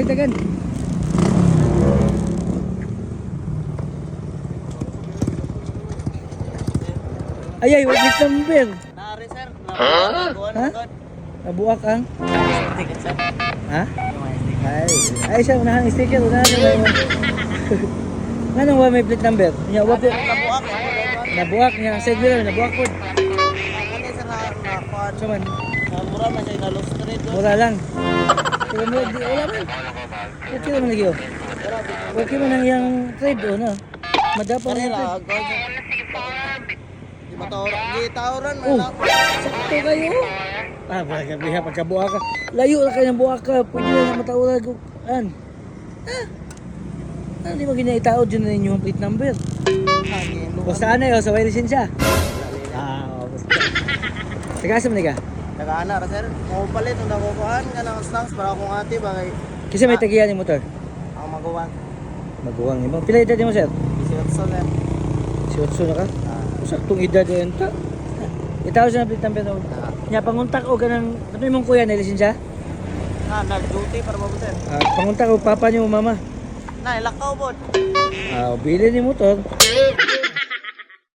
nagdagan. Ay, ay, wait number. Nari sir. Ha? Ha? Nabuak ang. Ticket sir. Ha? Yung sticker. Ay, ay siya, unahan sticker, unahan na lang. Nga nang may plate number? Nya, wa po. Nabuak. Nabuak niya, sa igwira, nabuak po. Ano? Sa man, Mura man siya na lost street. mura lang. Pero mo, di, wala man. Okay naman lagi oh. Okay man ang iyang trade oh, no? Madapa na yung trade. Di ba tawran? Di tawran. Oh, sakto kayo. Ah, wala ka biha pagkabuha ka. Layo na kayo ng buha ka. Pwede na matawag ko. An? Ah? Ano di ba ginaitaod yun na inyong plate number? Basta ano yun, sa may lisensya. Ah, oh, basta. Tagasam na ka. Nag-ana ra sir. Mo palit ang nakukuhaan ka ng stocks para akong ate ba kay Kasi may tagiyan yung motor. ang magawan. Maguwang mo. Pila edad mo, sir? Isiot sa sir. Si Otso na ka? Ah, Saktong edad yun ta. Itaw siya na number no. ah. Nya, panguntak o ganang, ano yung mong kuya na lisensya? Ah, nag-duty para ba sir? Ah, panguntak o papa niyo mama. Na, ilakaw po. Ah, bili ni motor.